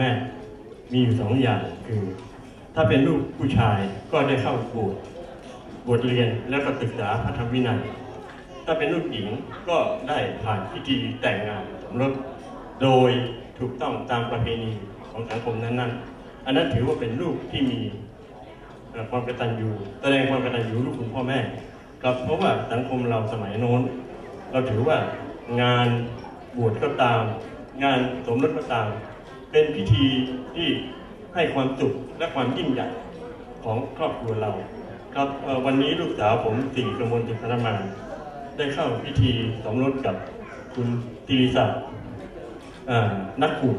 แม่มีอยู่สองอย่างคือ ถ้าเป็นลูกผู้ชายก็ได้เข้าบวชบวชเรียนแล้วก็ศึกษาพระธรรมวินัย ถ้าเป็นลูกหญิงก็ได้ผ่านพิธีแต่งงานสมรสโดยถูกต้องตามประเพณีของสังคมนั้นๆ อันนั้นถือว่าเป็นลูกที่มีความกตัญญูแสดงความกตัญญูลูกคุณพ่อแม่ครับเพราะว่าสังคมเราสมัยโน้น เราถือว่างานบวชก็ตาม งานสมรสก็ตาม เป็นพิธีที่ให้ความสุขและความยิ่งใหญ่ของครอบครัวเรา ครับวันนี้ลูกสาวผมสี่กมลจิตพัฒนาได้เข้าพิธีสมรสกับคุณติริศักดิ์นักขุด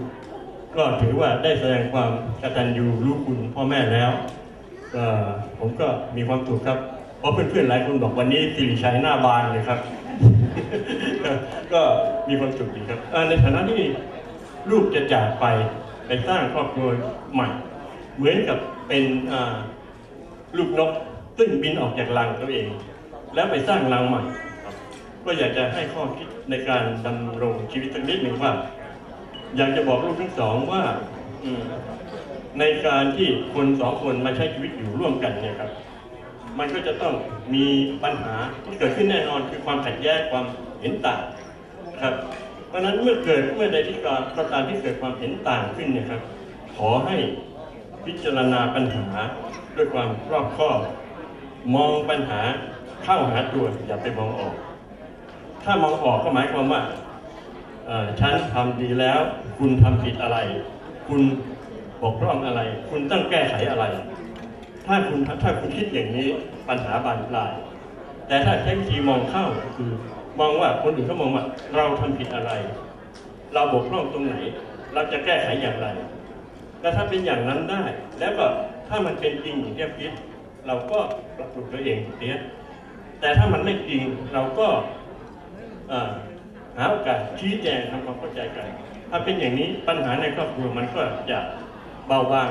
ก็ถือว่าได้แสดงความกตัญญูรู้คุณพ่อแม่แล้วผมก็มีความสุขครับ เพราะเพื่อนๆหลายคนบอกวันนี้สิริชัยหน้าบานเลยครับ ก็มีความสุขดีครับในฐานะที่ ลูกจะจากไปไปสร้างครอบครัวใหม่ เหมือนกับเป็นลูกนกซึ่งบินออกจากรังตัวเอง แล้วไปสร้างรังใหม่ก็อยากจะให้ข้อคิดในการดำรงชีวิตสักนิดหนึ่งว่า อยากจะบอกลูกทั้งสองว่าในการที่คนสองคนมาใช้ชีวิตอยู่ร่วมกันเนี่ยครับ มันก็จะต้องมีปัญหาที่เกิดขึ้นแน่นอนคือความขัดแย้งความเห็นต่างนะครับ ราะฉะนั้นเมื่อเกิดเมื่อใดที่การก็ตามที่เกิดความเห็นต่างขึ้นเนี่ยครับ ขอให้พิจารณาปัญหาด้วยความรอบคอบมองปัญหาเข้าหาตัวอย่าไปมองออก ถ้ามองออกก็หมายความว่าฉันทำดีแล้ว คุณทำผิดอะไร คุณบกพร่องอะไร คุณต้องแก้ไขอะไร ถ้าคุณถ้าคุณคิดอย่างนี้ปัญหาบานปลาย แต่ถ้าใช้วิธีมองเข้าคือ มองว่าคนอื่นเขามองว่าเราทำผิดอะไร เราบกพร่องตรงไหน เราจะแก้ไขอย่างไรแล้วถ้าเป็นอย่างนั้นได้ แล้วก็ถ้ามันเป็นจริงอย่างที่คิด เราก็ปรับปรุงตัวเองเสียแต่ถ้ามันไม่จริงเราก็หาโอกาสชี้แจงทำความเข้าใจกัน ถ้าเป็นอย่างนี้ปัญหาในครอบครัวมันก็จะเบาบาง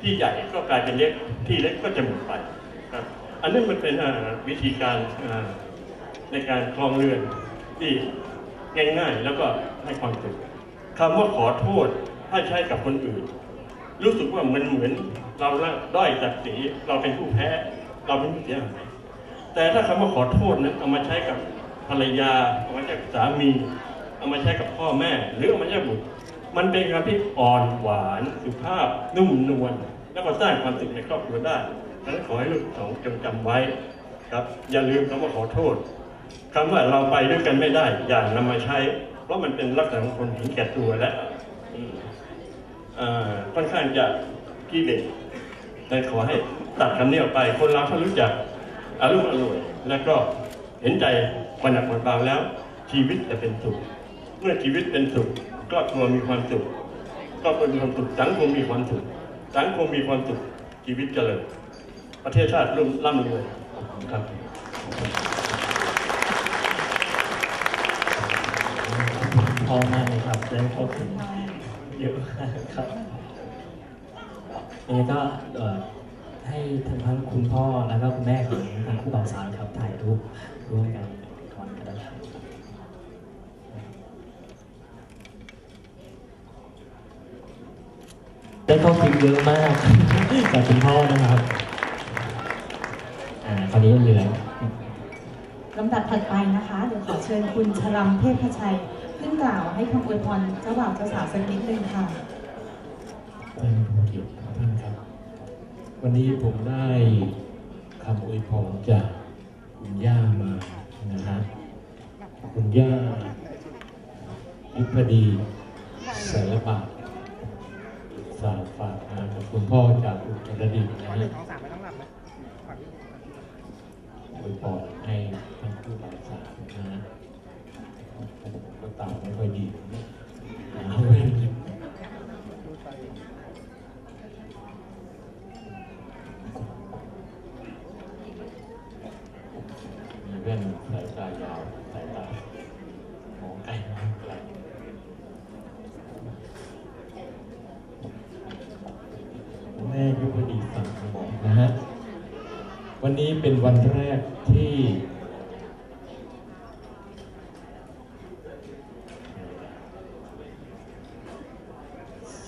ที่ใหญ่ก็กลายเป็นเล็กที่เล็กก็จะหมดไปครับอันนี้มันเป็นวิธีการ ในการคลองเรือนที่ง่ายๆแล้วก็ให้ความสุขคำว่าขอโทษถ้าใช้กับคนอื่น รู้สึกว่ามันเหมือนเราละด้อยศักดิ์ศรีเราเป็นผู้แพ้ เราเป็นผู้เสียหายแต่ถ้าคำว่าขอโทษนั้นเอามาใช้กับภรรยาเอามาใช้กับสามี เอามาใช้กับพ่อแม่ หรือเอามาใช้กับบุตร มันเป็นคำที่อ่อนหวานสุภาพนุ่มนวลแล้วก็สร้างความสุขในครอบครัวได้ดังนั้นขอให้ลูกสองจงจำไว้ครับ อย่าลืมคำว่าขอโทษ คำว่าเราไปด้วยกันไม่ได้ อย่านำมาใช้ เพราะมันเป็นลักษณะของคนเห็นแก่ตัวและค่อนข้างจะกี้เด็กแต่ขอให้ตัดคำนี้ออกไป คนเราถ้ารู้จักอารมณ์อร่วยแล้วก็เห็นใจวันหนักวันเบาแล้ว ชีวิตจะเป็นสุขเมื่อชีวิตเป็นสุขครอบครัวมีความสุขครอบครัวมีความสุขสังคมมีความสุขสังคมมีความสุขชีวิตเจริญประเทศชาติร่ำร่ำรวยครับ พอมากเลยครับได้เข้าถึงเยอะมากครับยังไงก็เอ่อให้ทั้งทั้งคุณพ่อแล้วก็คุณแม่ของทั้งคู่บ่าวสาวครับถ่ายรูปร่วมกันก่อนก็ได้ครับได้เข้าถึงเยอะมากจากคุณพ่อนะครับอ่าคราวนี้เหลือ ลำดับถัดไปนะคะ เดี๋ยวขอเชิญคุณชรัมเทพชัย ขึ้นกล่าวให้คำอวยพรเจ้าบ่าวเจ้าสาวสักนิดนึงค่ะท่านผู้เกียรติทุกท่านครับ วันนี้ผมได้คำอวยพรจากคุณย่ามานะฮะคุณย่ายุพดีสารบาทฝากฝากมากับคุณพ่อจากอุตรดิตถ์นะฮะอวยพรให้ทั้งคู่บ่าวสาวนะฮะ ก็ตามไม่ค่อยดีหาเว้นมีแว่นสายตายาวสายตามองไกลมองไกลแม่ยุพดีสั่งบอกนะฮะวันนี้เป็นวันแรกที่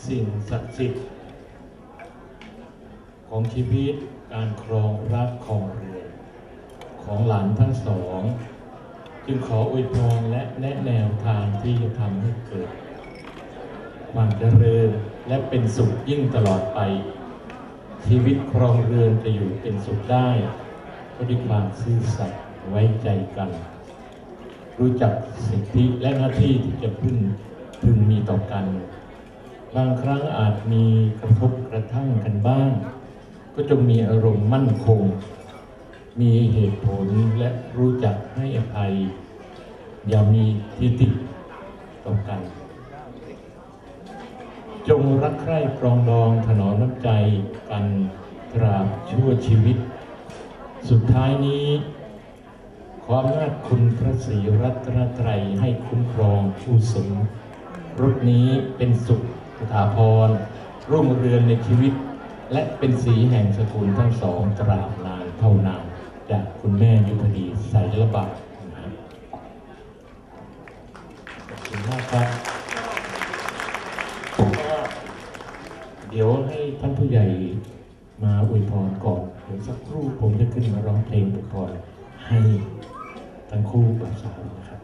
สิ สิ่ง ศักดิ์สิทธิ์ ของชีวิตการครองรักของเรือนของหลานทั้งสอง จึงขออวยพรและแนะแนวทางที่จะทำให้เกิดความเจริญและเป็นสุขยิ่งตลอดไป ชีวิตครองเรือนจะอยู่เป็นสุขได้ก็ด้วยความซื่อสัตย์ไว้ใจกัน รู้จักสิทธิและหน้าที่ที่จะพึงพึงมีต่อกัน บางครั้งอาจมีกระทบกระทั่งกันบ้าง ก็จงมีอารมณ์มั่นคง มีเหตุผลและรู้จักให้อภัย อย่ามีทิฏฐิต่อกัน จงรักใคร่ปรองดองถนอมน้ำใจกันตราบชั่วชีวิต สุดท้ายนี้ขออำนาจคุณพระศรีรัตนตรัยให้คุ้มครองผู้สมรถนี้เป็นสุข สถาพรรุ่งเรืองในชีวิต และเป็นสีแห่งสกุลทั้งสองตราบนานเท่านานจากคุณแม่ยุพดีสระบาดนะบขอบคุณมากครับ เดี๋ยวให้ท่านผู้ใหญ่มาอวยพรก่อน เดี๋ยวสักครู่ผมจะขึ้นมาร้องเพลงอวยพรให้ทั้งคู่บ่าวสาวนะครับ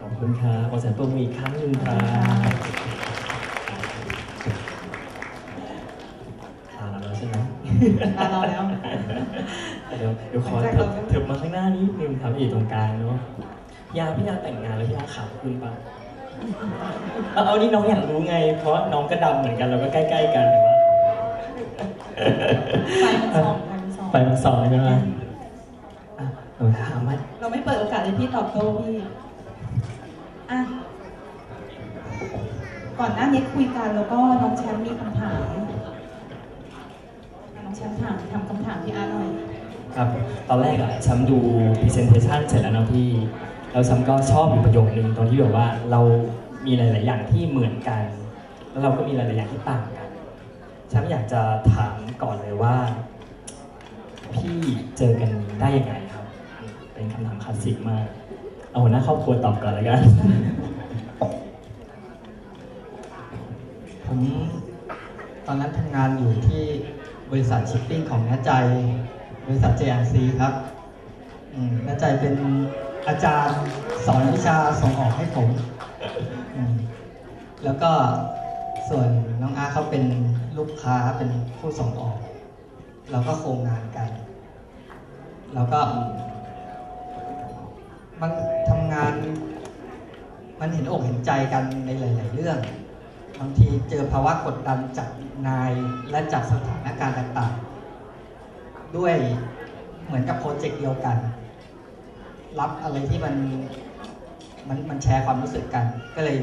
ขอบคุณครับขอเสียงปรบมืออีกครั้งหนึ่งครับ ตาเราแล้ว เดี๋ยวเดี๋ยวขอหลังจากเถิบเราเถิบมาข้างหน้านิดนึงครับอยู่ตรงกลางเนาะยาพี่ยาแต่งงานแล้วพี่ยาขาวขึ้นปะเอาเอานี่น้องอยากรู้ไง เพราะน้องก็ดำเหมือนกันเราก็ใกล้ๆกันแต่ว่าไฟมันส่องไฟมันส่องไฟมันส่องใช่ไหมอะหนูถามว่าเราไม่เปิดโอกาสให้พี่ตอบโต้พี่อะก่อนหน้านี้คุยกันแล้วก็น้องแชมป์มีคำถามน้องแชมป์ถามทำคำถามพี่อาร์ตหน่อย ครับตอนแรกอะฉันดู presentation เสร็จแล้วนะพี่แล้วฉันก็ชอบอยู่ประโยคนึงตรงที่แบบว่าเรามีหลาย ๆ อย่างที่เหมือนกัน แล้วเราก็มีหลาย ๆ อย่างที่ต่างกันฉันอยากจะถามก่อนเลยว่า พี่เจอกันได้ยังไงครับ เป็นคำถามคลาสสิกมาก เอาหัวหน้าครอบครัวตอบก่อนแล้วกัน ผมตอนนั้นทำงานอยู่ที่บริษัทชิปปิ้งของน้าใจ บริษัท JRC ครับน้าใจเป็นอาจารย์สอนวิชาส่งออกให้ผมมแล้วก็ส่วนน้องอาร์เขาเป็นลูกค้าเป็นผู้ส่งออก เราก็โครงงานกัน แล้วก็ มันทำงาน มันเห็นอกเห็นใจกันในหลาย ๆ เรื่องบางทีเจอภาวะกดดันจากนายและจากสถานการณ์ต่างๆ ด้วยเหมือนกับโปรเจกต์เดียวกัน รับอะไรที่มันมันมันแชร์ความรู้สึกกันก็เลย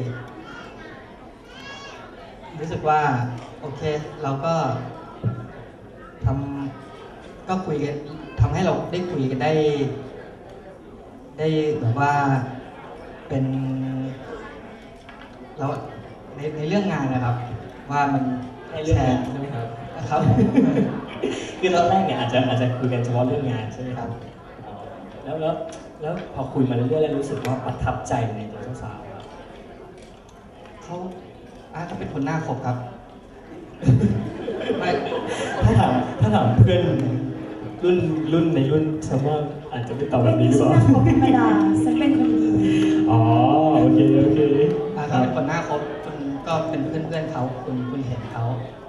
รู้สึกว่า โอเค เราก็ทำก็คุยกันทำให้เราได้คุยกันได้ ได้แบบว่าเป็นแล้วในในเรื่องงานนะครับ ว่ามันให้เรื่องแชงานร์ใช่ไหมครับนะครับ คือตอนแรกเนี่ยอาจจะอาจจะคุยกันเฉพาะเรื่องงานใช่ไหมครับอ๋อแล้วแล้วแล้วพอคุยมาเรื่อยๆแล้วรู้สึกว่าประทับใจในตัวเจ้าสาวครับเขาอาจจะเป็นคนหน้าคบครับไม่ถ้าถามถ้าถามเพื่อนรุ่นรุ่นในรุ่นฉันว่าอาจจะไม่ตอบแบบนี้หรือเปล่าเขาเป็นธรรมดาฉันเป็นคนดีอ๋อโอเคโอเคอาเขาเป็นคนหน้าคบคุณก็เป็นเพื่อนเพื่อนๆเขาคุณคุณเห็นเขาอืม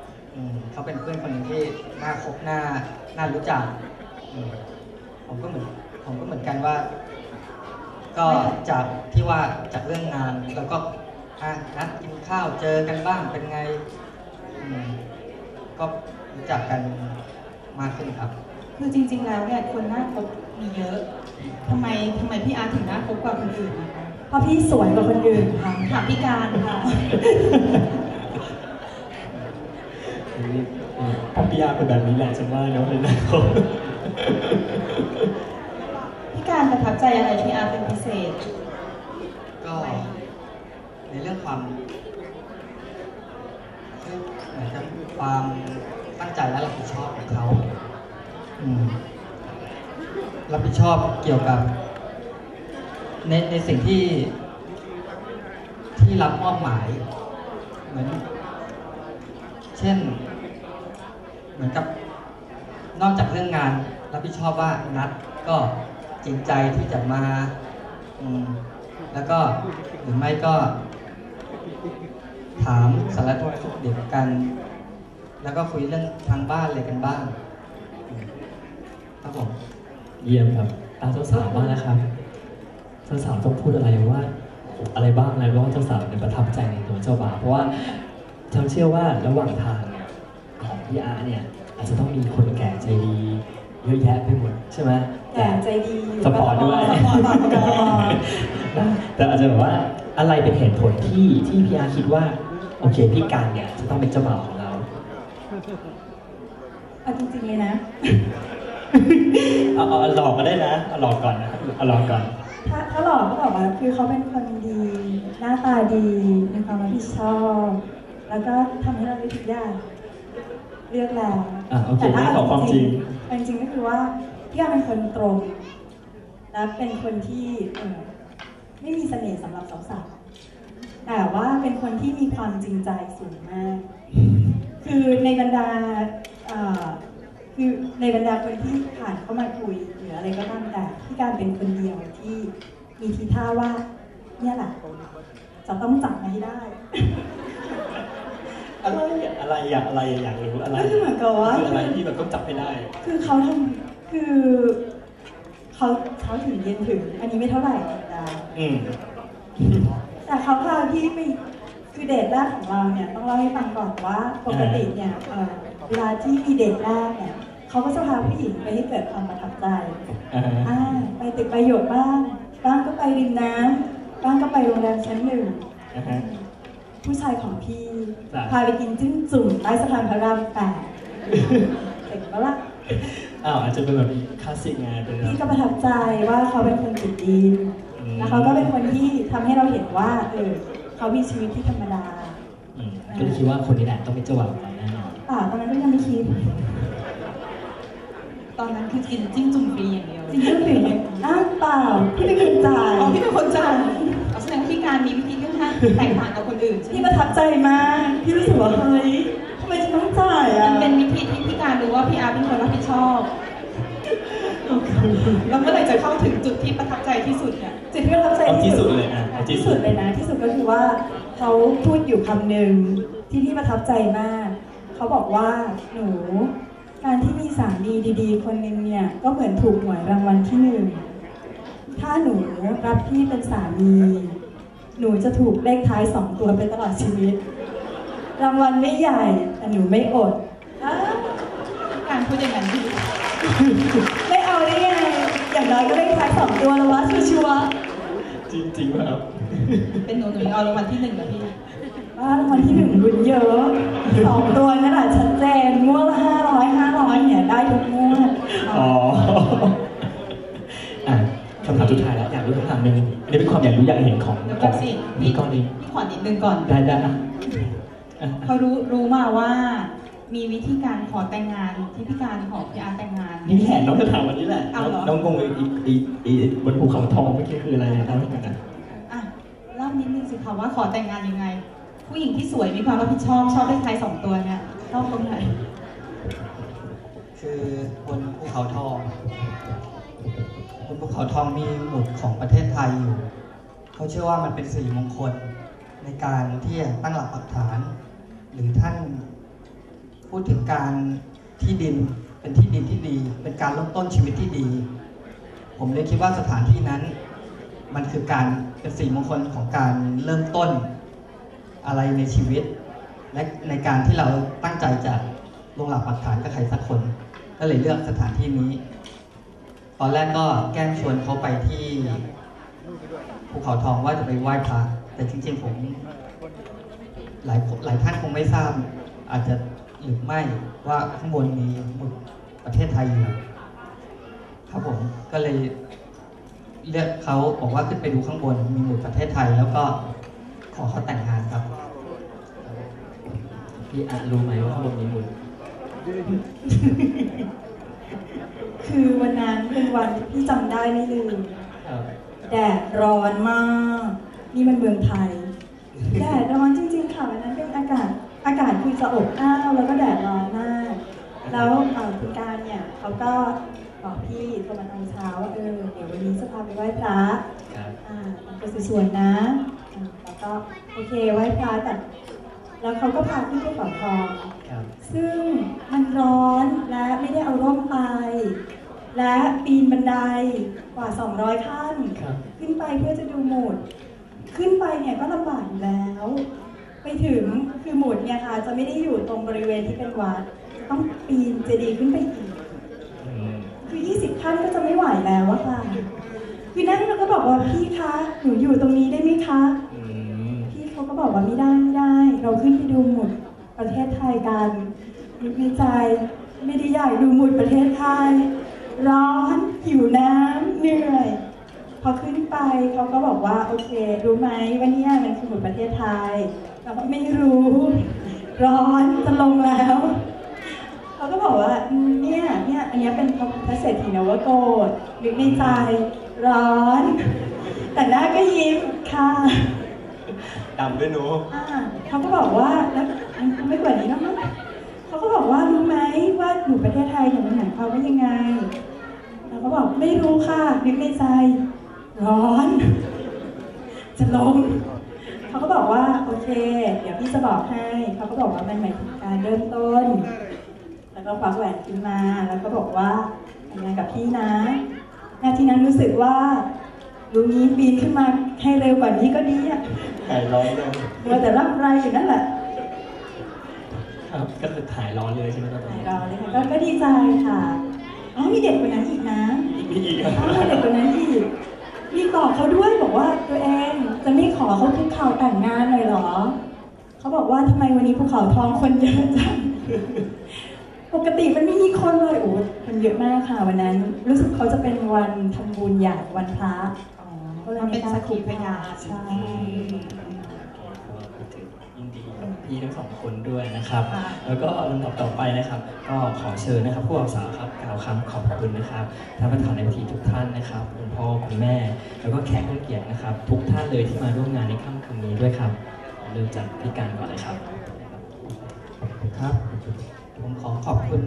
เขาเป็นเพื่อนคนหนึ่งที่หน้าคบหน้าหน้ารู้จักอืมผมก็เหมือนผมก็เหมือนกันว่า ก็จากที่ว่าจากเรื่องงานแล้วก็อะนัดกินข้าวเจอกันบ้างเป็นไงอืมก็รู้จักกันมากขึ้นครับ คือจริง ๆ แล้วเนี่ยคนหน้าคบมีเยอะทำไมทำไมพี่อาร์ตถึงหน้าคบกว่าคนอื่นนะคะเพราะพี่สวยกว่าคนอื่นค่ะถามพี่การค่ะ พัพยาเป็นแบบนี้แหละฉันว่าเนาะเลยนะเขาพี่การประทับใจอะไรพี่อาร์ตเป็นพิเศษ ก็ในเรื่องความเหมือนกับความตั้งใจและรับผิดชอบของเขาอืมรับผิดชอบเกี่ยวกับ ในในสิ่งที่ ที่รับมอบหมาย เหมือน เช่น เหมือนกับนอกจากเรื่องงานรับผิดชอบว่านัดก็จริงใจที่จะมาอืมแล้วก็หรือไม่ก็ถามสารทุกข์สุขดิบกัน แล้วก็คุยเรื่องทางบ้านอะไรกันบ้าง ครับผมเยี่ยมครับตาเจ้าสาวบ้างนะครับเจ้าสาวต้องพูดอะไรว่าอะไรบ้างอะไรบ้างเจ้าสาวเนี่ยประทับใจในตัวเจ้าบ่าวเพราะว่าฉันเชื่อว่าระหว่างทาง พี่อาร์เนี่ยอาจจะต้องมีคนแก่ใจดีเยอะแยะไปหมดใช่ไหมแต่ใจดีอยู่สปอร์ตด้วยสปอร์ตสปอร์ตแต่อาจจะแบบว่าอะไรเป็นเหตุผลที่ที่พี่อาร์คิดว่า โอเคพี่การเนี่ยจะต้องเป็นเจ้าบ่าวของเราเอาจริงๆเลยนะเอาเอาเอาหลอกก็ได้นะเอาหลอกก่อนนะเอาหลอกก่อนถ้าถ้าหลอกก็บอกว่าคือเขาเป็นคนดี หน้าตาดีมีความรับผิดชอบ แล้วก็ทำให้เราได้ทุกอย่าง เลือกแล้วอะโอเคแต่ถ้านี่ขอความจริงเอาจริงๆก็คือว่าพี่อาเป็นคนตรง และเป็นคนที่เอ่อไม่มีเสน่ห์สำหรับสาวๆแต่ว่าเป็นคนที่มีความจริงใจสูงมาก คือในบรรดาเอ่อคือในบรรดาคนที่ผ่านเข้ามาคุยหรืออะไรก็ตามแต่พี่การเป็นคนเดียวที่มีทีท่าว่าเนี่ยแหละจะต้องจับมาให้ได้ อะไรอะไรอยากอะไรอยากรู้อะไรก็คือเหมือนกับว่าคืออะไรที่แบบต้องจับให้ได้ คือเขาทำคือเขาเขาถึงเย็นถึง อันนี้ไม่เท่าไหร่ธรรมดาอืมแต่เขาพาพี่ไปคือเดทแรกของเราเนี่ยต้องเล่าให้ฟังก่อนว่าปกติเนี่ยเอ่อเวลาที่มีเดทแรกเนี่ยเขาก็จะพาผู้หญิงไปให้เกิดความประทับใจอ่าฮะอ่าไปตึกประโยชน์บ้างบ้างก็ไปริมน้ำบ้างก็ไปโรงแรมชั้นหนึ่งอ่าฮะ ผู้ชายของพี่ จ้ะ พาไปกินจิ้มจุ่มใต้สะพานพระรามแปดเห็นปะล่ะอ้าวอาจจะเป็นแบบคลาสสิกไงเป็นแบบ พี่ก็ประทับใจว่าเขาเป็นคนจิตดีอืม แล้วเขาก็เป็นคนที่ทำให้เราเห็นว่าเออเขามีชีวิตที่ธรรมดาอืมก็เลยคิดว่าคนนี้แหละต้องเป็นเจ้าบ่าวของเราแน่นอนเปล่าตอนนั้นก็ยังไม่คิดตอนนั้นคือกินจิ้มจุ่มฟรีอย่างเดียวจริงๆถึงอ้าวเปล่าพี่เป็นคนจ่าย อ๋อพี่เป็นคนจ่ายเอาแสดงว่าพี่การมีวิธีค่อนข้างแตกต่างกับ ปมระทับใจมากพี่รู้สึกว่าเฮ้ยทำไมจะต้องจ่ายอะมันเป็นวิธีที่พี่การรู้ว่าพี่อาร์เป็นคนรับผิดชอบแล้วเมื่อไหร่จะเข้าถึงจุดที่ประทับใจที่สุดเนี่ยจุดที่ประทับใจเอาที่สุดเลยอะเอาที่ที่สุสุดดเลยนะที่สุดก็คือว่าเขาพูดอยู่คำหนึ่งที่พี่ประทับใจมากเขาบอกว่าหนูการที่มีสามีดีๆ คนหนึ่งเนี่ยก็เหมือนถูกหวยรางวัลที่หนึ่งถ้าหนูรับพี่เป็นสามี หนูจะถูกเลขท้ายสองตัวไปตลอดชีวิต รางวัลไม่ใหญ่แต่หนูไม่อดอ้าวการพูดอย่างนั้นไม่เอาได้ไงอย่างน้อยก็เลขท้ายสองตัวแล้ววะชัวร์จริงจริงๆครับ เป็นหนูหนูยังเอารางวัลที่หนึ่งนะพี่ๆว่ารางวัลที่หนึ่งบุญเยอะสองตัวนั่นแหละชัดเจนงวดละห้าร้อยห้าร้อยเนี่ยได้ทุกงวดอ๋ออะคำถามสุดท้ายแล้ว อยากรู้คำถามหนึ่งอันนี้เป็นความอยากรู้อยากเห็นของเดี๋ยวขก่ออนงสินี่ก้อนนี้พี่ขอนิดนึงก่อนได้ได้อะอะเขารู้รู้มาว่า มีวิธีการขอแต่งงานที่พี่การขอพี่อาร์แต่งงาน นี่แหละน้องจะถามวันนี้แหละเอาเหรอ น้องงงอีกอีกอีกบนภูเขาทองเมื่อกี้คืออะไรเนี่ยเล่าให้ฟังหน่อยอะเล่านิดนึงสิคะว่าขอแต่งงานยังไง ผู้หญิงที่สวยมีความรับผิดชอบชอบเลขท้ายสองตัวเนี่ยชอบตรงไหนคือบนภูเขาทอง บนภูเขาทองมีหมุดของประเทศไทยอยู่เขาเชื่อว่ามันเป็นสิริมงคลในการที่จะตั้งหลักปักฐาน หรือท่านพูดถึงการที่ดินเป็นที่ดินที่ดี เป็นการเริ่มต้นชีวิตที่ดี ผมเลยคิดว่าสถานที่นั้น มันคือการเป็นสิ่งมงคลของการเริ่มต้นอะไรในชีวิต และในการที่เราตั้งใจจะลงหลักปักฐานกับใครสักคน ก็เลยเลือกสถานที่นี้ ตอนแรกก็แกล้งชวนเขาไปที่ภูเขาทองว่าจะไปไหว้พระแต่จริงๆผมหลายหลายท่านคงไม่ทราบ อาจจะหรือไม่ว่าข้างบนมีหมุดประเทศไทยอยู่ครับผมก็เลยเลือกเขาบอกว่าขึ้นไปดูข้างบนมีหมุดประเทศไทย แล้วก็ขอเขาแต่งงานครับพี่อารู้ไหมว่าข้างบนมีหมุน คือวันนั้นเป็นวันที่พี่จำได้ไม่ลืมแดดร้อนมาก นี่มันเมืองไทย แดดร้อนจริง ๆ ค่ะวันนั้นเป็นอากาศ อากาศคือจะอบอ้าวแล้วก็แดดร้อนมาก แล้วเอ่อคุณการเนี่ยเขาก็บอกพี่โทรมาตอนเช้าว่าเออเดี๋ยววันนี้จะพาไปไหว้พระ ครับ อ่ามันก็สวยๆนะอ่าแล้วก็โอเคไหว้พระแต่ แล้วเขาก็พาขึ้นไปเขาทองครับซึ่งมันร้อนและไม่ได้เอาร่มไป และปีนบันไดกว่า 200 ขั้นครับขึ้นไปเพื่อจะดูหมุด ขึ้นไปเนี่ยก็ลำบากอยู่แล้ว ไปถึงคือหมุดเนี่ยค่ะ จะไม่ได้อยู่ตรงบริเวณที่เป็นวัดจะต้องปีนเจดีย์ขึ้นไปอีกอืมคือ 20 ขั้นก็จะไม่ไหวแล้วอะค่ะ คือนั่งแล้วก็บอกว่าพี่คะ หนูอยู่ตรงนี้ได้ไหมคะอืมพี่เขาก็ บอกว่าไม่ได้ไม่ได้ เราขึ้นไปดูหมุดประเทศไทยกันนึกในใจไม่ได้อยากดูหมุดประเทศไทย ร้อนหิวน้ำเหนื่อย พอขึ้นไปเขาก็บอกว่าโอเค รู้ไหมว่าเนี่ยมันคือหมุดประเทศไทยเราก็ไม่รู้ ร้อนจะลงแล้วเขาก็บอกว่าเนี่ยเนี่ยอันนี้เป็นพระพุทธเศรษฐีนวโกดนึกในใจร้อน แต่หน้าก็ยิ้มค่ะ ดำด้วยหนู อ่าเขาก็บอกว่าแล้วไม่กว่านี้แล้วมั้งเขาก็บอกว่ารู้ไหมว่าอยู่ประเทศไทยเนี่ยมันหมายความว่ายังไง เราก็บอกไม่รู้ค่ะนึกในใจ ร้อน จะลงเขาก็บอกว่าโอเค เดี๋ยวพี่จะบอกให้เขาก็บอกว่ามันหมายถึงการเริ่มต้น แล้วก็ควักแหวนขึ้นมา แล้วก็บอกว่าแต่งงานกับพี่นะ นาทีนั้นรู้สึกว่า รู้งี้ปีนขึ้นมาให้เร็วกว่านี้ก็ดีอะหายร้อนเลยมัวแต่ร่ำไรอยู่นั่นแหละครับก็คือหายร้อนเลยใช่ไหมครับไหนรอเลยค่ะก็ก็ดีใจค่ะอ๋อมีเด็กกว่านั้นอีกนะมีอีกอ๋อมีเด็กกว่านั้นอีกมีตอบเขาด้วยบอกว่าตัวเองจะไม่ขอเขาคุกเข่าแต่งงานเลยเหรอ เขาบอกว่าทำไมวันนี้ภูเขาทองคนเยอะจัง ปกติมันไม่มีคนเลยโอ้มันเยอะมากค่ะวันนั้น รู้สึกเขาจะเป็นวันทำบุญใหญ่วันพระอ๋อก็เลยมันเป็นสักขีพยานใช่ยินดีกับพี่ทั้งสองคนด้วยนะครับค่ะแล้วก็ลำดับต่อไปนะครับ ก็ขอเชิญนะครับผู้อาสาครับกล่าวคำขอบคุณนะครับท่านประธานในพิธีทุกท่านนะครับคุณพ่อคุณแม่ แล้วก็แขกผู้เกียรตินะครับ ทุกท่านเลยที่มาร่วมงานในค่ำคืนนี้ด้วยครับเริ่มจากพี่การก่อนเลยครับครับ ผมขอขอบคุณ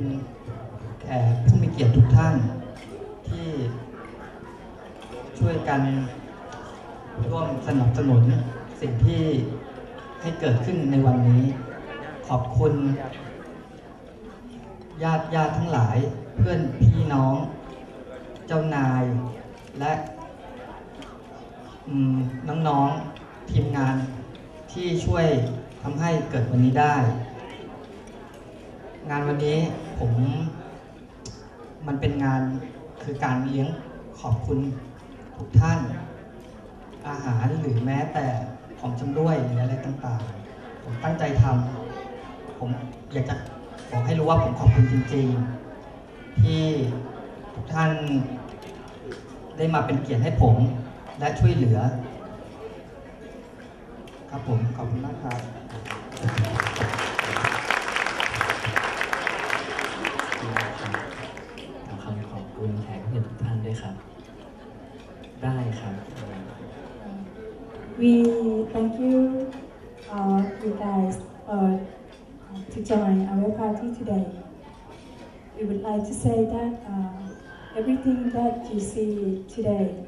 แขกผู้มีเกียรติทุกท่าน ที่ช่วยกันร่วมสนับสนุนสิ่งที่ให้เกิดขึ้นในวันนี้ ขอบคุณ ญาติญาติทั้งหลายเพื่อนพี่น้อง เจ้านายและน้องๆทีมงานที่ช่วยทำให้เกิดวันนี้ได้ งานวันนี้ผมมันเป็นงานคือการเลี้ยงขอบคุณทุกท่าน อาหารหรือแม้แต่ของชำร่วยหรืออะไรต่างๆ ผมตั้งใจทำผมอยากจะบอกให้รู้ว่าผมขอบคุณจริง ๆ ที่ทุกท่านได้มาเป็นเกียรติให้ผมและช่วยเหลือ ครับผมขอบคุณมากครับ to say that uh, everything that you see today